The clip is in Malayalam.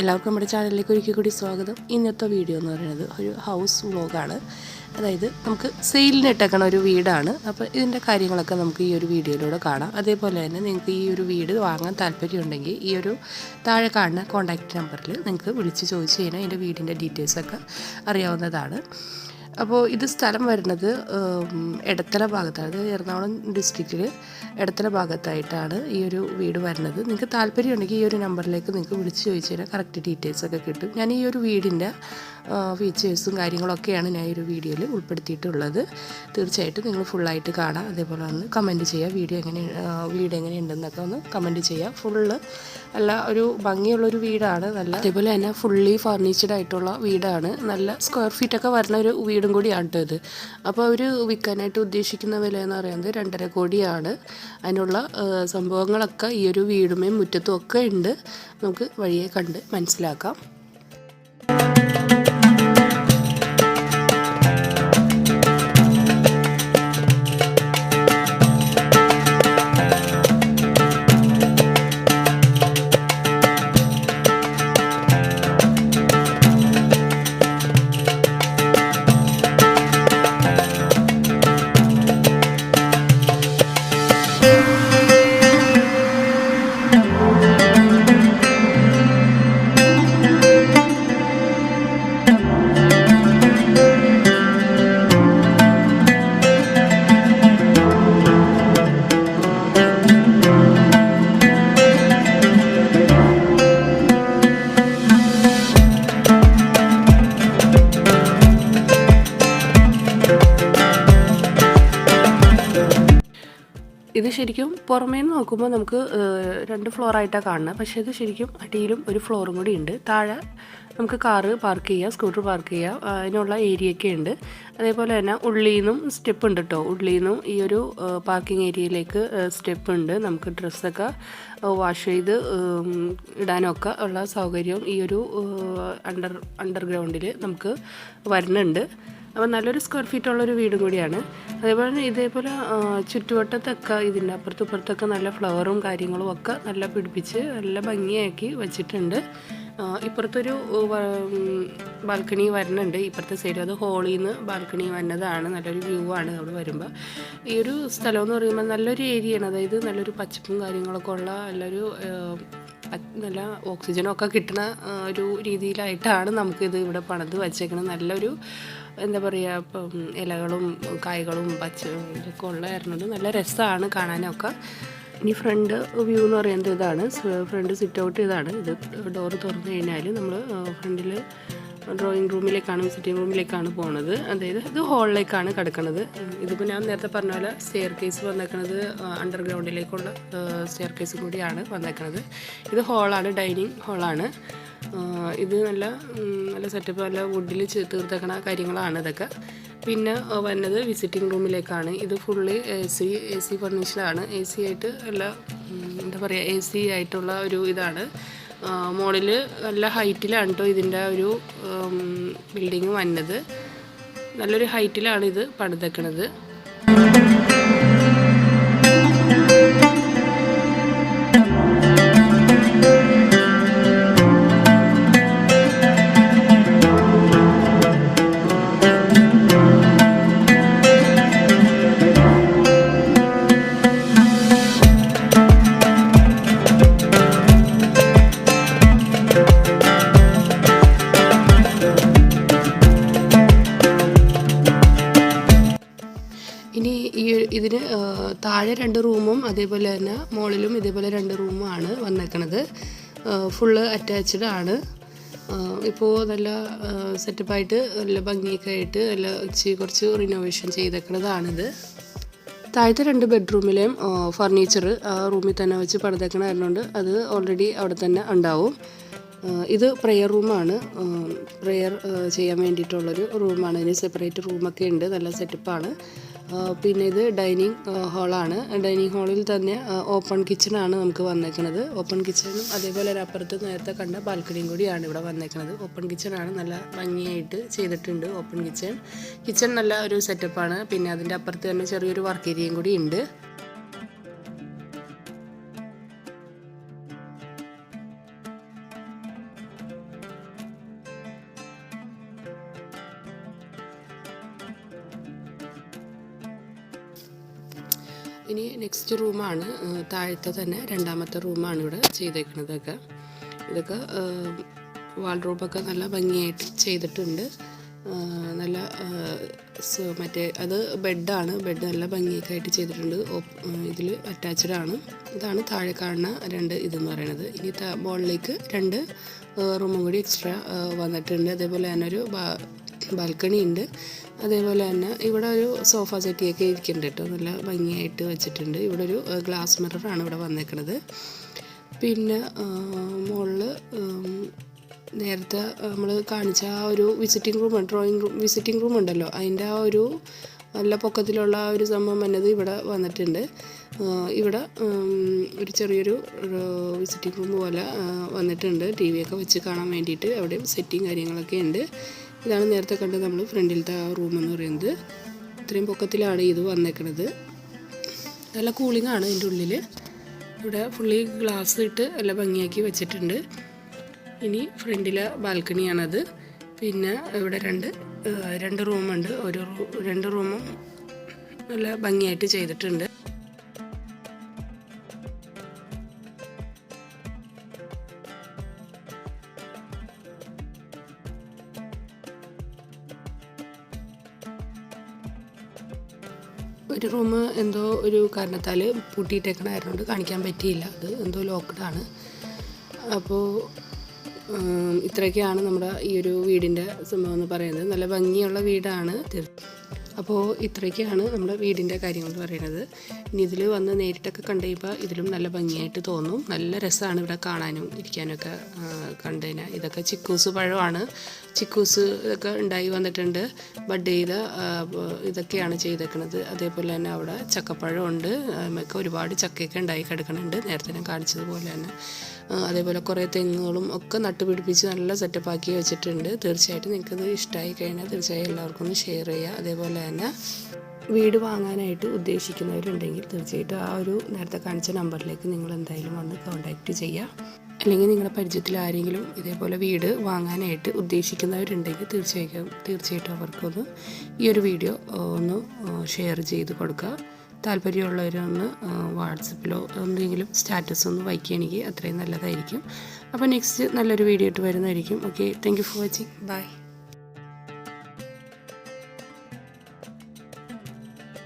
എല്ലാവർക്കും നമ്മുടെ ചാനലിലേക്ക് ഒരിക്കൽ കൂടി സ്വാഗതം. ഇന്നത്തെ വീഡിയോ എന്ന് പറയുന്നത് ഒരു ഹൗസ് വ്ലോഗാണ് അതായത് നമുക്ക് സെയിലിന് ഇട്ടേക്കണ ഒരു വീടാണ്. അപ്പോൾ ഇതിന്റെ കാര്യങ്ങളൊക്കെ നമുക്ക് ഈ ഒരു വീഡിയോയിലൂടെ കാണാം. അതേപോലെ തന്നെ നിങ്ങൾക്ക് ഈ ഒരു വീട് വാങ്ങാൻ താല്പര്യമുണ്ടെങ്കിൽ ഈ ഒരു താഴെ കാണുന്ന കോൺടാക്റ്റ് നമ്പറിൽ നിങ്ങൾക്ക് വിളിച്ച് ചോദിച്ചു കഴിഞ്ഞാൽ ഇതിന്റെ വീടിന്റെ ഡീറ്റെയിൽസൊക്കെ അറിയാവുന്നതാണ്. അപ്പോൾ ഇത് സ്ഥലം വരുന്നത് ഇടത്തല ഭാഗത്താണ്. അത് എറണാകുളം ഡിസ്ട്രിക്റ്റിൽ എടത്തല ഭാഗത്തായിട്ടാണ് ഈ ഒരു വീട് വരുന്നത്. നിങ്ങൾക്ക് താല്പര്യമുണ്ടെങ്കിൽ ഈ ഒരു നമ്പറിലേക്ക് നിങ്ങൾക്ക് വിളിച്ച് ചോദിച്ചു കഴിഞ്ഞാൽ കറക്റ്റ് ഡീറ്റെയിൽസ് ഒക്കെ കിട്ടും. ഞാൻ ഈ ഒരു വീടിന്റെ ഫീച്ചേഴ്സും കാര്യങ്ങളൊക്കെയാണ് ഞാൻ ഈ ഒരു വീഡിയോയിൽ ഉൾപ്പെടുത്തിയിട്ടുള്ളത്. തീർച്ചയായിട്ടും നിങ്ങൾ ഫുള്ളായിട്ട് കാണാം. അതേപോലെ ഒന്ന് കമന്റ് ചെയ്യുക. വീഡിയോ എങ്ങനെ വീഡിയോ വീട് എങ്ങനെയുണ്ടെന്നൊക്കെ ഒന്ന് കമന്റ് ചെയ്യുക. ഫുള്ള് നല്ല ഒരു ഭംഗിയുള്ളൊരു വീടാണ്. നല്ല അതേപോലെ തന്നെ ഫുള്ളി ഫർണിച്ചഡ് ആയിട്ടുള്ള വീടാണ്. നല്ല സ്ക്വയർ ഫീറ്റ് ഒക്കെ വരുന്ന ഒരു വീടും കൂടിയാണ് ഇത്. അപ്പോൾ അവർ വിൽക്കാനായിട്ട് ഉദ്ദേശിക്കുന്ന വില എന്ന് പറയുന്നത് രണ്ടര കോടിയാണ്. അതിനുള്ള സംഭവങ്ങളൊക്കെ ഈ ഒരു വീടുമേ മുറ്റത്തും ഒക്കെ ഉണ്ട്. നമുക്ക് വഴിയെ കണ്ട് മനസ്സിലാക്കാം. ഇത് ശരിക്കും പുറമേ നിന്ന് നോക്കുമ്പോൾ നമുക്ക് രണ്ട് ഫ്ലോറായിട്ടാണ് കാണുന്നത് പക്ഷേ ഇത് ശരിക്കും അടിയിലും ഒരു ഫ്ലോറും കൂടി ഉണ്ട്. താഴെ നമുക്ക് കാറ് പാർക്ക് ചെയ്യാം സ്കൂട്ടർ പാർക്ക് ചെയ്യാം. അതിനുള്ള ഏരിയയൊക്കെ ഉണ്ട്. അതേപോലെ തന്നെ ഉള്ളിൽ നിന്നും സ്റ്റെപ്പ് ഉണ്ട് കേട്ടോ ഉള്ളിൽ നിന്നും ഈ ഒരു പാർക്കിംഗ് ഏരിയയിലേക്ക് സ്റ്റെപ്പ് ഉണ്ട്. നമുക്ക് ഡ്രസ്സൊക്കെ വാഷ് ചെയ്ത് ഇടാനൊക്കെ ഉള്ള സൗകര്യം ഈ ഒരു അണ്ടർ അണ്ടർഗ്രൗണ്ടിൽ നമുക്ക് വരുന്നുണ്ട്. അപ്പോൾ നല്ലൊരു സ്ക്വയർ ഫീറ്റ് ഉള്ളൊരു വീടും കൂടിയാണ്. അതേപോലെ തന്നെ ഇതേപോലെ ചുറ്റുവട്ടത്തൊക്കെ ഇതിന്റെ അപ്പുറത്തും ഇപ്പുറത്തൊക്കെ നല്ല ഫ്ലവറും കാര്യങ്ങളും ഒക്കെ നല്ല പിടിപ്പിച്ച് നല്ല ഭംഗിയാക്കി വെച്ചിട്ടുണ്ട്. ഇപ്പുറത്തൊരു ബാൽക്കണി വരുന്നുണ്ട്. ഇപ്പുറത്തെ സൈഡ് അത് ഹോളിൽ നിന്ന് ബാൽക്കണി വന്നതാണ്. നല്ലൊരു വ്യൂ ആണ് അവിടെ വരുമ്പോൾ ഈ ഒരു സ്ഥലം എന്ന് പറയുമ്പോൾ നല്ലൊരു ഏരിയയാണ് അതായത് നല്ലൊരു പച്ചപ്പും കാര്യങ്ങളൊക്കെ ഉള്ള നല്ലൊരു നല്ല ഓക്സിജനൊക്കെ കിട്ടുന്ന ഒരു രീതിയിലായിട്ടാണ് നമുക്കിത് ഇവിടെ പണിത് വച്ചേക്കുന്നത് നല്ലൊരു എന്താ പറയുക ഇപ്പം ഇലകളും കായ്കളും പച്ച ഇതൊക്കെ ഉള്ളതായിരുന്നത് നല്ല രസമാണ് കാണാനൊക്കെ. ഇനി ഫ്രണ്ട് വ്യൂ എന്ന് പറയുന്നത് ഇതാണ്. ഫ്രണ്ട് സിറ്റ് ഔട്ട് ഇതാണ്. ഇത് ഡോറ് തുറന്നു കഴിഞ്ഞാൽ നമ്മൾ ഫ്രണ്ടിൽ ഡ്രോയിങ് റൂമിലേക്കാണ് സിറ്റിംഗ് റൂമിലേക്കാണ് പോണത്. അതായത് ഇത് ഹാളിലേക്കാണ് കിടക്കുന്നത് ഇതിപ്പോൾ ഞാൻ നേരത്തെ പറഞ്ഞ പോലെ സ്റ്റെയർ കേസ് വന്നേക്കുന്നത് അണ്ടർഗ്രൗണ്ടിലേക്കുള്ള സ്റ്റെയർ കേസ് കൂടിയാണ് വന്നേക്കുന്നത് ഇത് ഹാളാണ് ഡൈനിങ് ഹാളാണ് ഇത് നല്ല നല്ല സെറ്റപ്പ് നല്ല വുഡിൽ തീർത്തേക്കണ കാര്യങ്ങളാണ് ഇതൊക്കെ. പിന്നെ വരുന്നത് വിസിറ്റിംഗ് റൂമിലേക്കാണ് ഇത് fully A C A C ഫർണിച്ചറാണ് A C ആയിട്ട് എല്ലാ എന്താ പറയുക എ സി ആയിട്ടുള്ള ഒരു ഇതാണ്. മോളിൽ നല്ല ഹൈറ്റിലാണ് കേട്ടോ ഇതിന്റെ ഒരു ബിൽഡിങ് വന്നത്. നല്ലൊരു ഹൈറ്റിലാണ് ഇത് പണിതേക്കണത്. ഇനി ഈ ഇതിന് താഴെ രണ്ട് റൂമും അതേപോലെ തന്നെ മുകളിലും ഇതേപോലെ രണ്ട് റൂമുമാണ് വന്നേക്കണത്. ഫുള്ള് അറ്റാച്ച്ഡ് ആണ്. ഇപ്പോൾ നല്ല സെറ്റപ്പായിട്ട് നല്ല ഭംഗിയൊക്കെ ആയിട്ട് നല്ല ഇച്ചിരി കുറച്ച് റിനോവേഷൻ ചെയ്തേക്കണതാണിത്. താഴത്തെ രണ്ട് ബെഡ്റൂമിലെയും ഫർണിച്ചർ ആ റൂമിൽ തന്നെ വെച്ച് പണിതേക്കണമായിരുന്നുണ്ട് അത് ഓൾറെഡി അവിടെ തന്നെ ഉണ്ടാവും. ഇത് പ്രെയർ റൂമാണ് പ്രെയർ ചെയ്യാൻ വേണ്ടിയിട്ടുള്ളൊരു റൂമാണ് ഇതിന് സെപ്പറേറ്റ് റൂമൊക്കെ ഉണ്ട്. നല്ല സെറ്റപ്പാണ് പിന്നെ ഇത് ഡൈനിങ് ഹാളാണ്. ഡൈനിങ് ഹാളിൽ തന്നെ ഓപ്പൺ കിച്ചണാണ് നമുക്ക് വന്നേക്കുന്നത് ഓപ്പൺ കിച്ചണും അതേപോലെ ഒരു അപ്പുറത്ത് നേരത്തെ കണ്ട ബാൽക്കണിയും കൂടിയാണ് ഇവിടെ വന്നേക്കുന്നത് ഓപ്പൺ കിച്ചണാണ് നല്ല ഭംഗിയായിട്ട് ചെയ്തിട്ടുണ്ട് ഓപ്പൺ കിച്ചൺ. കിച്ചൺ നല്ല ഒരു സെറ്റപ്പാണ് പിന്നെ അതിന്റെ അപ്പുറത്ത് തന്നെ ചെറിയൊരു വർക്ക് ഏരിയയും കൂടി ഉണ്ട്. ഇനി നെക്സ്റ്റ് റൂമാണ് താഴത്തെ തന്നെ രണ്ടാമത്തെ റൂമാണ് ഇവിടെ ചെയ്തേക്കുന്നതൊക്കെ. ഇതൊക്കെ വാൾഡ്രോബൊക്കെ നല്ല ഭംഗിയായിട്ട് ചെയ്തിട്ടുണ്ട്. നല്ല മറ്റേ അത് ബെഡാണ്. ബെഡ് നല്ല ഭംഗിയൊക്കെ ആയിട്ട് ചെയ്തിട്ടുണ്ട്. ഇതിൽ അറ്റാച്ച്ഡ് ആണ്. ഇതാണ് താഴെ കാണുന്ന രണ്ട് ഇതെന്ന് പറയുന്നത്. ഇനി ബോളിലേക്ക് രണ്ട് റൂമും കൂടി എക്സ്ട്രാ വന്നിട്ടുണ്ട്. അതേപോലെ തന്നെ ഒരു ബാൽക്കണി ഉണ്ട്. അതേപോലെ തന്നെ ഇവിടെ ഒരു സോഫ സെറ്റിയൊക്കെ ഇരിക്കുന്നുണ്ട് കേട്ടോ. നല്ല ഭംഗിയായിട്ട് വെച്ചിട്ടുണ്ട്. ഇവിടെ ഒരു ഗ്ലാസ് മിററാണ് ഇവിടെ വന്നേക്കുന്നത് പിന്നെ മുകളിൽ നേരത്തെ നമ്മൾ കാണിച്ച ആ ഒരു visiting room drawing room visiting room ഉണ്ടല്ലോ. അതിന്റെ ആ ഒരു നല്ല പൊക്കത്തിലുള്ള ആ ഒരു സംഭവം വന്നത് ഇവിടെ വന്നിട്ടുണ്ട്. ഇവിടെ ഒരു ചെറിയൊരു വിസിറ്റിംഗ് റൂം പോലെ വന്നിട്ടുണ്ട്. ടി വി ഒക്കെ വെച്ച് കാണാൻ വേണ്ടിയിട്ട് അവിടെയും സെറ്റിങ് കാര്യങ്ങളൊക്കെ ഉണ്ട്. ഇതാണ് നേരത്തെ കണ്ടത് നമ്മൾ ഫ്രണ്ടിലത്തെ ആ റൂം എന്ന് പറയുന്നത്. ഇത്രയും പൊക്കത്തിലാണ് ഇത് വന്നേക്കണത്. നല്ല കൂളിംഗ് ആണ് ഇതിന്റെ ഉള്ളിൽ ഇവിടെ ഫുള്ളി ഗ്ലാസ് ഇട്ട് നല്ല ഭംഗിയാക്കി വെച്ചിട്ടുണ്ട്. ഇനി ഫ്രണ്ടിലെ ബാൽക്കണിയാണത് പിന്നെ ഇവിടെ രണ്ട് രണ്ട് റൂമുണ്ട് ഒരു രണ്ട് റൂമും നല്ല ഭംഗിയായിട്ട് ചെയ്തിട്ടുണ്ട്. ഒരു റൂം എന്തോ ഒരു കാരണത്താൽ പൂട്ടിയിട്ടേക്കണായതുകൊണ്ട് കാണിക്കാൻ പറ്റിയില്ല. അത് എന്തോ ലോക്ക്ഡാണ് അപ്പോൾ ഇത്രയൊക്കെയാണ് നമ്മുടെ ഈ ഒരു വീടിന്റെ സംഭവം എന്ന് പറയുന്നത്. നല്ല ഭംഗിയുള്ള വീടാണ്. അപ്പോൾ ഇത്രയൊക്കെയാണ് നമ്മുടെ വീടിന്റെ കാര്യങ്ങൾ പറയുന്നത്. ഇനി ഇതിൽ വന്ന് നേരിട്ടൊക്കെ കണ്ടു കഴിയുമ്പോൾ ഇതിലും നല്ല ഭംഗിയായിട്ട് തോന്നും. നല്ല രസമാണ് ഇവിടെ കാണാനും ഇരിക്കാനൊക്കെ കണ്ടതിന്. ഇതൊക്കെ ചിക്കൂസ് പഴമാണ്. ചിക്കൂസ് ഇതൊക്കെ ഉണ്ടായി വന്നിട്ടുണ്ട്. ബഡ്ഡയിൽ ഇതൊക്കെയാണ് ചെയ്തേക്കുന്നത് അതേപോലെ തന്നെ അവിടെ ചക്കപ്പഴം ഉണ്ട്. നമുക്ക് ഒരുപാട് ചക്കയൊക്കെ ഉണ്ടായി കിടക്കുന്നുണ്ട്. നേരത്തെ ഞാൻ കാണിച്ചതുപോലെ തന്നെ. അതേപോലെ കുറേ തെങ്ങുകളും ഒക്കെ നട്ടുപിടിപ്പിച്ച് നല്ല സെറ്റപ്പാക്കി വെച്ചിട്ടുണ്ട്. തീർച്ചയായിട്ടും നിങ്ങൾക്കത് ഇഷ്ടമായി കഴിഞ്ഞാൽ തീർച്ചയായും എല്ലാവർക്കും ഒന്ന് ഷെയർ ചെയ്യുക. അതേപോലെ തന്നെ വീട് വാങ്ങാനായിട്ട് ഉദ്ദേശിക്കുന്നവരുണ്ടെങ്കിൽ തീർച്ചയായിട്ടും ആ ഒരു നേരത്തെ കാണിച്ച നമ്പറിലേക്ക് നിങ്ങൾ എന്തായാലും വന്ന് കോൺടാക്റ്റ് ചെയ്യുക. അല്ലെങ്കിൽ നിങ്ങളുടെ പരിചയത്തിൽ ആരെങ്കിലും ഇതേപോലെ വീട് വാങ്ങാനായിട്ട് ഉദ്ദേശിക്കുന്നവരുണ്ടെങ്കിൽ തീർച്ചയായും തീർച്ചയായിട്ടും അവർക്കൊന്ന് ഈ ഒരു വീഡിയോ ഒന്ന് ഷെയർ ചെയ്ത് കൊടുക്കുക. താല്പര്യമുള്ളവരൊന്ന് വാട്സപ്പിലോ എന്തെങ്കിലും സ്റ്റാറ്റസ് ഒന്ന് വയ്ക്കുകയാണെങ്കിൽ അത്രയും നല്ലതായിരിക്കും. അപ്പോൾ നെക്സ്റ്റ് നല്ലൊരു വീഡിയോ ഇട്ട് വരുന്നതായിരിക്കും. Okay thank for watching bye